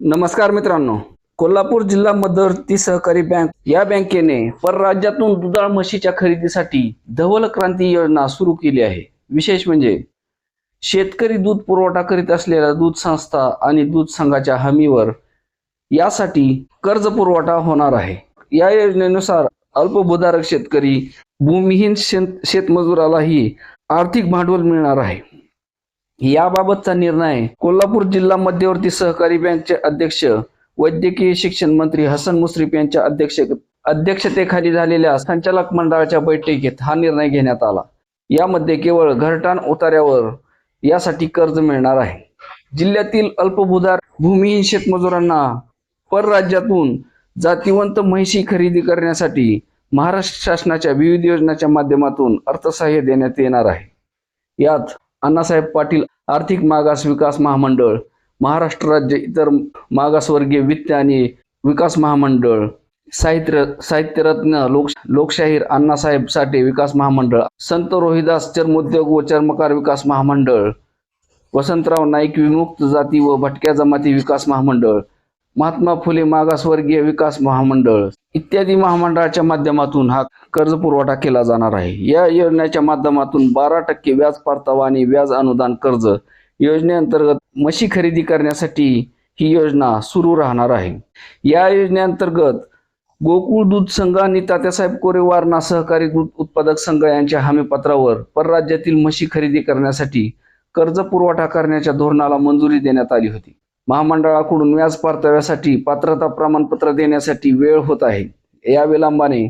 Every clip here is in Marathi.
नमस्कार मित्रांनो. कोल्हापूर जिल्हा मध्यवर्ती सहकारी बँक या बँकेने परराज्यातून दुधाळ म्हशीच्या खरेदीसाठी धवल क्रांती योजना सुरू केली आहे. विशेष म्हणजे शेतकरी दूध पुरवठा करीत असलेल्या दूध संस्था आणि दूध संघाच्या हमीवर यासाठी कर्ज पुरवठा होणार आहे. या योजनेनुसार अल्पभूधारक शेतकरी भूमिहीन शेत शेतमजुरालाही आर्थिक भांडवल मिळणार आहे. याबाबतचा निर्णय कोल्हापूर जिल्हा मध्यवर्ती सहकारी बँकचे अध्यक्ष वैद्यकीय शिक्षण मंत्री हसन मुश्रीफ यांच्या अध्यक्ष अध्यक्षतेखाली झालेल्या संचालक मंडळाच्या बैठकीत हा निर्णय घेण्यात आला. यामध्ये केवळ घरटाण उतार्यावर यासाठी कर्ज मिळणार आहे. जिल्ह्यातील अल्पभूधार भूमिहीन शेतमजुरांना परराज्यातून जातीवंत म्हैशी खरेदी करण्यासाठी महाराष्ट्र शासनाच्या विविध योजनांच्या माध्यमातून अर्थसहाय्य देण्यात येणार आहे. यात अण्णासाहेब पाटील आर्थिक मागास विकास महामंडळ महाराष्ट्र राज्य इतर मागासवर्गीय वित्त आणि विकास महामंडळ साहित्य साहित्यरत्न लोक लोकशाहीर अण्णासाहेब साठे विकास महामंडळ संत रोहिदास चर्मोद्योग व चर्मकार विकास महामंडळ वसंतराव नाईक विमुक्त जाती व भटक्या जमाती विकास महामंडळ महात्मा फुले मागासवर्गीय विकास महामंडळ इत्यादी महामंडळाच्या माध्यमातून हा कर्ज पुरवठा केला जाणार आहे. या योजनेच्या माध्यमातून बारा टक्के व्याज परतावा आणि व्याज अनुदान कर्ज योजनेअंतर्गत म्हशी खरेदी करण्यासाठी ही योजना सुरू राहणार आहे. या योजनेअंतर्गत गोकुळ दूध संघ आणि तात्यासाहेब कोरे वारणा सहकारी दूध उत्पादक संघ यांच्या हमीपत्रावर परराज्यातील म्हशी खरेदी करण्यासाठी कर्ज पुरवठा करण्याच्या धोरणाला मंजुरी देण्यात आली होती. महामंडळाकडून व्याज परताव्यासाठी पात्रता प्रमाणपत्र देण्यासाठी वेळ होत आहे. या विलंबाने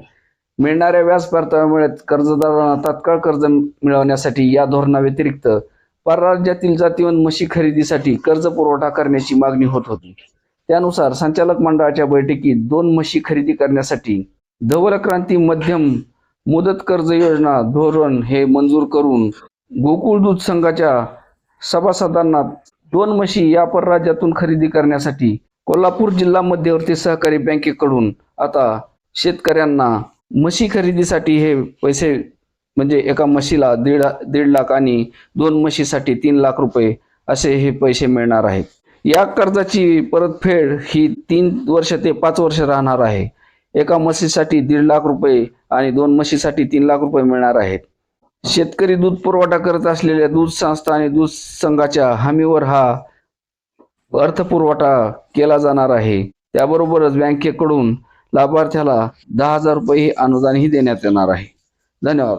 मिळणाऱ्या व्याज परताव्यामुळे कर्जदारांना तात्काळ कर्ज मिळवण्यासाठी या धोरणाव्यतिरिक्त परराज्यातील जातीवंत म्हशी खरेदीसाठी कर्ज पुरवठा करण्याची मागणी होत होती. त्यानुसार संचालक मंडळाच्या बैठकीत दोन म्हशी खरेदी करण्यासाठी धवल क्रांती मध्यम मुदत कर्ज योजना धोरण हे मंजूर करून गोकुळ दूध संघाच्या सभासदांना दोन म्हशी या परराज्यातून खरेदी करण्यासाठी कोल्हापूर जिल्हा मध्यवर्ती सहकारी बँकेकडून आता शेतकऱ्यांना म्हशी खरेदीसाठी हे पैसे म्हणजे एका म्हशीला दीड दीड लाख आणि दोन म्हशीसाठी तीन लाख रुपये असे हे पैसे मिळणार आहेत. या कर्जाची परतफेड ही तीन वर्ष ते पाच वर्ष राहणार आहे. एका म्हशीसाठी दीड लाख रुपये आणि दोन म्हशीसाठी तीन लाख रुपये मिळणार आहेत. शेतकरी दूध पुरवठा करत असलेल्या दूध संस्था आणि दूध संघाच्या हमीवर हा अर्थपुरवठा केला जाणार आहे. त्याबरोबरच बँकेकडून लाभार्थ्याला दहा हजार रुपये अनुदानही देण्यात येणार आहे. धन्यवाद.